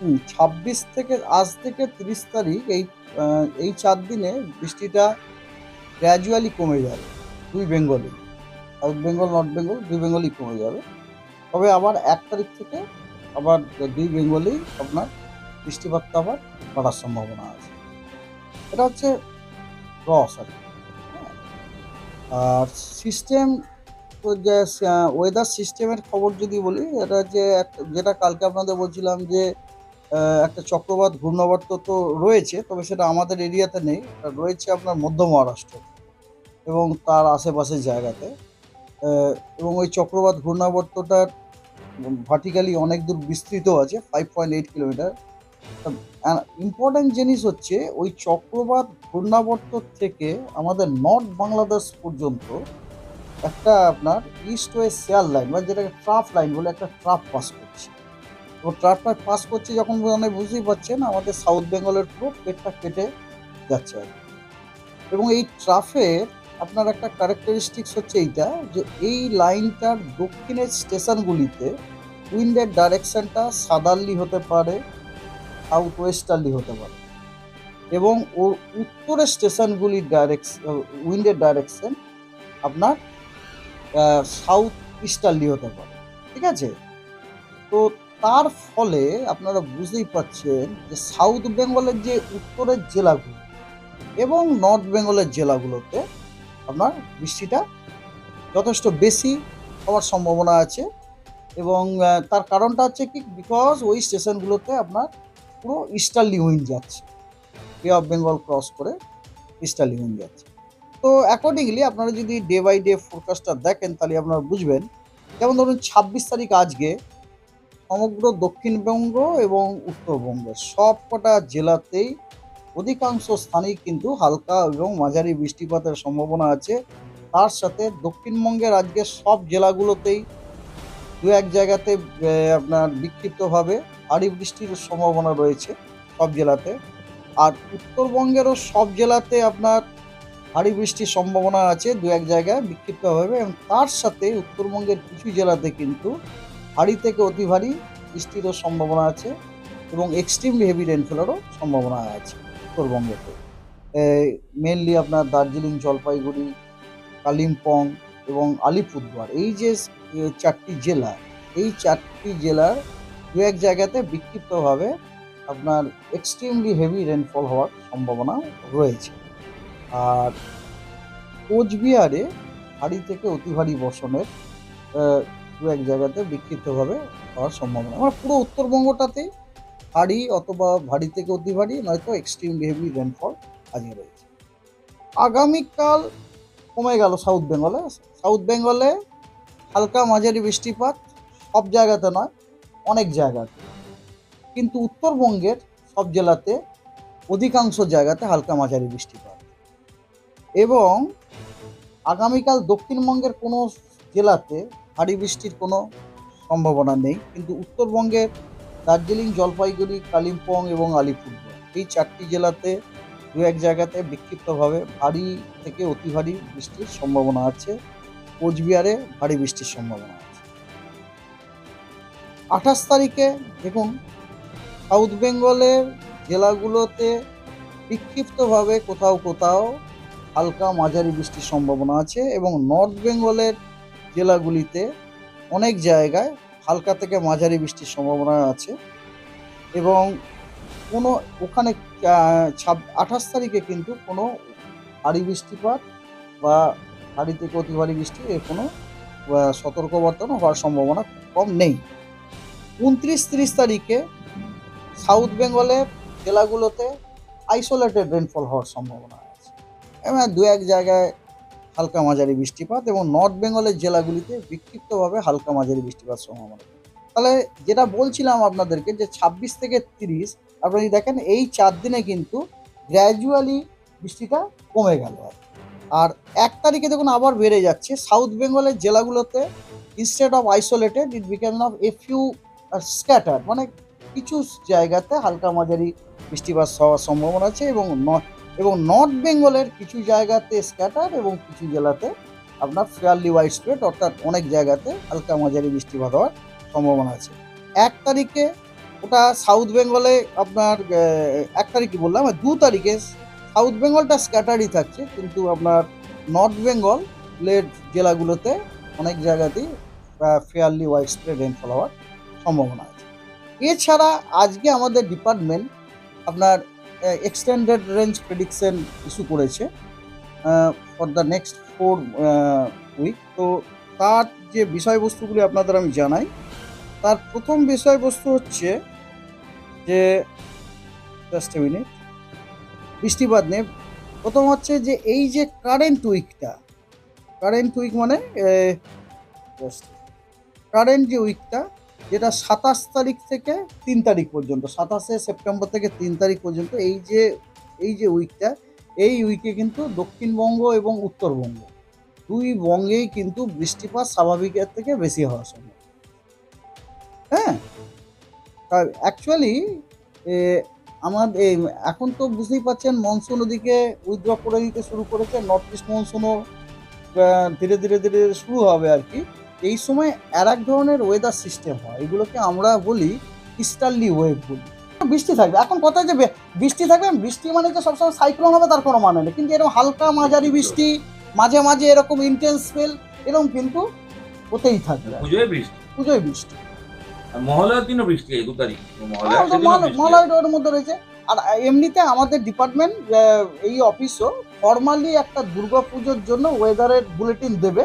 ২৬ থেকে, আজ থেকে ৩০ তারিখ এই এই চার দিনে বৃষ্টিটা গ্র্যাজুয়ালি কমে যাবে দুই বেঙ্গলে। সাউথ বেঙ্গল নর্থ বেঙ্গল দুই বেঙ্গলই কমে যাবে। তবে আবার এক তারিখ থেকে আবার দুই বেঙ্গলেই আপনার বৃষ্টিপাতটা আবার বাড়ার সম্ভাবনা আছে। এটা হচ্ছে রস আর হ্যাঁ। আর সিস্টেম ওয়েদার সিস্টেমের খবর যদি বলি, এটা যে যেটা কালকে আপনাদের বলছিলাম যে একটা চক্রবাত, ঘূর্ণাবর্ত তো রয়েছে, তবে সেটা আমাদের এরিয়াতে নেই। রয়েছে আপনার মধ্য মহারাষ্ট্র এবং তার আশেপাশের জায়গাতে। এবং ওই চক্রবাত, ঘূর্ণাবর্তটার ভার্টিক্যালি অনেক দূর বিস্তৃত আছে five point eight kilometre. Important জিনিস হচ্ছে, ওই চক্রবাত, ঘূর্ণাবর্ত থেকে আমাদের নর্থ বাংলাদেশ পর্যন্ত একটা আপনার ইস্ট ওয়েস্ট শেয়ার লাইন বা যেটাকে ট্রাফ লাইন বলে একটা ট্রাফ পাস করছে। ট্রাফটা পাস করছে যখন মানে বুঝতেই পারছেন, আমাদের সাউথ বেঙ্গলের পুরো পেটটা কেটে যাচ্ছে আর। এবং এই ট্রাফের আপনার একটা ক্যারেক্টারিস্টিক্স হচ্ছে এইটা যে এই লাইনটার দক্ষিণের স্টেশনগুলিতে উইন্ডের ডাইরেকশনটা সাদারলি হতে পারে সাউথ ওয়েস্টার্লি হতে পারে। এবং ওর উত্তরের স্টেশনগুলির ডাইরেকশন উইন্ডের ডাইরেকশন আপনার সাউথ ইস্টার্লি হতে পারে। ঠিক আছে? তো তার ফলে আপনারা বুঝতেই পারছেন যে সাউথ বেঙ্গলের যে উত্তরের জেলাগুলো এবং নর্থ বেঙ্গলের জেলাগুলোতে আপনার বৃষ্টিটা যথেষ্ট বেশি হওয়ার সম্ভাবনা আছে এবং তার কারণটা হচ্ছে কি? বিকজ ওই স্টেশনগুলোতে আপনার পুরো ইস্টার্লি উইন্ড যাচ্ছে। বে অফ বেঙ্গল ক্রস করে ইস্টার্লি উইন্ড যাচ্ছে। তো অ্যাকর্ডিংলি আপনারা যদি ডে বাই ডে ফোরকাস্টটা দেখেন তাহলে আপনারা বুঝবেন। যেমন ধরুন ছাব্বিশ তারিখ আজকে সমগ্র দক্ষিণবঙ্গ এবং উত্তরবঙ্গের সব কটা জেলাতেই অধিকাংশ স্থানেই কিন্তু হালকা এবং মাঝারি বৃষ্টিপাতের সম্ভাবনা আছে। তার সাথে দক্ষিণবঙ্গের আজকে সব জেলাগুলোতেই দু এক জায়গাতে আপনার বিক্ষিপ্তভাবে ভারী বৃষ্টির সম্ভাবনা রয়েছে সব জেলাতে। আর উত্তরবঙ্গেরও সব জেলাতে আপনার ভারী বৃষ্টির সম্ভাবনা আছে দু এক জায়গায় বিক্ষিপ্তভাবে এবং তার সাথে উত্তরবঙ্গের কিছু জেলাতে কিন্তু ভারী থেকে অতি ভারী বৃষ্টিরও সম্ভাবনা আছে এবং এক্সট্রিমলি হেভি রেনফলেরও সম্ভাবনা আছে উত্তরবঙ্গেতে। মেনলি আপনার দার্জিলিং, জলপাইগুড়ি, কালিম্পং এবং আলিপুরদুয়ার। এই যে চারটি জেলা, এই চারটি জেলার দু এক জায়গাতে বিক্ষিপ্তভাবে আপনার এক্সট্রিমলি হেভি রেনফল হওয়ার সম্ভাবনা রয়েছে। আর কোচবিহারে ভারী থেকে অতি ভারী বর্ষণের দু এক জায়গাতে বিক্ষিপ্তভাবে হওয়ার সম্ভাবনা। আমার পুরো উত্তরবঙ্গটাতে ভারী অথবা ভারী থেকে অতি ভারী, নয়তো এক্সট্রিমলি হেভি রেনফল আজকে রয়েছে। আগামীকাল কমে গেল সাউথ বেঙ্গলে সাউথ বেঙ্গলে হালকা মাঝারি বৃষ্টিপাত সব জায়গাতে নয়, অনেক জায়গাতে। কিন্তু উত্তরবঙ্গের সব জেলাতে অধিকাংশ জায়গাতে হালকা মাঝারি বৃষ্টিপাত। এবং আগামীকাল দক্ষিণবঙ্গের কোনো জেলাতে ভারী বৃষ্টির কোনো সম্ভাবনা নেই, কিন্তু উত্তরবঙ্গের দার্জিলিং, জলপাইগুড়ি, কালিম্পং এবং আলিপুরদুয়ার এই চারটি জেলাতে দু এক জায়গাতে বিক্ষিপ্তভাবে ভারী থেকে অতি ভারী বৃষ্টির সম্ভাবনা আছে। কোচবিহারে ভারী বৃষ্টির সম্ভাবনা আছে। আঠাশ তারিখে দেখুন, সাউথ বেঙ্গলের জেলাগুলোতে বিক্ষিপ্তভাবে কোথাও কোথাও হালকা মাঝারি বৃষ্টির সম্ভাবনা আছে এবং নর্থ বেঙ্গলের জেলাগুলিতে অনেক জায়গায় হালকা থেকে মাঝারি বৃষ্টির সম্ভাবনা আছে এবং কোনো ওখানে আঠাশ তারিখে কিন্তু কোনো ভারী বৃষ্টিপাত বা ভারী থেকে অতি ভারী বৃষ্টি এর কোনো আহ, সতর্কবার্তা হওয়ার সম্ভাবনা কম নেই। উনত্রিশ তিরিশ তারিখে সাউথ বেঙ্গলের জেলাগুলোতে আইসোলেটেড রেনফল হওয়ার সম্ভাবনা আছে। দু এক জায়গায় হালকা মাঝারি বৃষ্টিপাত এবং নর্থ বেঙ্গলের জেলাগুলিতে বিক্ষিপ্তভাবে হালকা মাঝারি বৃষ্টিপাত সম্ভাবনা। তাহলে যেটা বলছিলাম আপনাদেরকে যে ছাব্বিশ থেকে তিরিশ আপনি যদি দেখেন এই চার দিনে কিন্তু গ্র্যাজুয়ালি বৃষ্টিটা কমে গেল আর এক তারিখে দেখুন আবার বেড়ে যাচ্ছে। সাউথ বেঙ্গলের জেলাগুলোতে instead of isolated it became of a few scatter মানে কিছু জায়গাতে হালকা মাঝারি বৃষ্টিপাত হওয়ার সম্ভাবনা আছে এবং ন- এবং নর্থ বেঙ্গলের কিছু জায়গাতে স্ক্যাটার এবং কিছু জেলাতে আপনার ফেয়ারলি ওয়াইড স্প্রেড অর্থাৎ অনেক জায়গাতে হালকা মাঝারি বৃষ্টিপাত হওয়ার সম্ভাবনা আছে। এক তারিখে ওটা সাউথ বেঙ্গলে আপনার এক তারিখে বললাম দু তারিখে সাউথ বেঙ্গলটা স্ক্যাটারই থাকছে, কিন্তু আপনার নর্থ বেঙ্গল বেঙ্গলের জেলাগুলোতে অনেক জায়গাতেই ফেয়ারলি ওয়াইড স্প্রেড রেনফল হওয়ার সম্ভাবনা আছে। এছাড়া আজকে আমাদের ডিপার্টমেন্ট আপনার এক্সটেন্ডেড রেঞ্জ প্রেডিকশন ইস্যু করেছে for the next four week তো তার যে বিষয়বস্তুগুলি আপনাদের আমি জানাই, তার প্রথম বিষয়বস্তু হচ্ছে যে জাস্ট মিনিট বৃষ্টিপাত নিয়ে প্রথম হচ্ছে যে এই যে কারেন্ট উইকটা কারেন্ট উইক মানে কারেন্ট যে উইকটা যেটা সাতাশ তারিখ থেকে তিন তারিখ পর্যন্ত, সাতাশে সেপ্টেম্বর থেকে তিন তারিখ পর্যন্ত এই যে এই যে উইকটা এই উইকে কিন্তু দক্ষিণবঙ্গ এবং উত্তরবঙ্গ, দুই বঙ্গেই কিন্তু বৃষ্টিপাত স্বাভাবিকের থেকে বেশি হওয়া সম্ভব। হ্যাঁ? অ্যাকচুয়ালি আমাদের এখন তো বুঝতেই পারছেন মনসুন ওদিকে উইথড্র করে দিতে শুরু করেছে নর্থ ইস্ট মনসুনও ধীরে ধীরে ধীরে শুরু হবে আর কি। এই সময় আর এক ধরনের ওয়েদার সিস্টেম হয়। এগুলোকে আমরা বলি ইস্টার্লি ওয়েভ বলি। বৃষ্টি থাকবে। এখন কথা যে বৃষ্টি থাকবে বৃষ্টি মানে যে সবসময় সাইক্লোন হবে তার কোনো মানে নেই। কিন্তু এরকম হালকা মাঝারি বৃষ্টি মাঝে মাঝে এরকম ইন্টেন্স স্পেল এরকম কিন্তু হতেই থাকবে। পুজোয় বৃষ্টি? পুজোয় বৃষ্টি। মহালয়ার দিনও বৃষ্টি এই দু তারিখ। মহালয়া হ্যাঁ, ওর মধ্যে রয়েছে। আর এমনিতে আমাদের ডিপার্টমেন্ট এই অফিসও ফর্মালি একটা দুর্গাপুজোর জন্য ওয়েদারের বুলেটিন দেবে।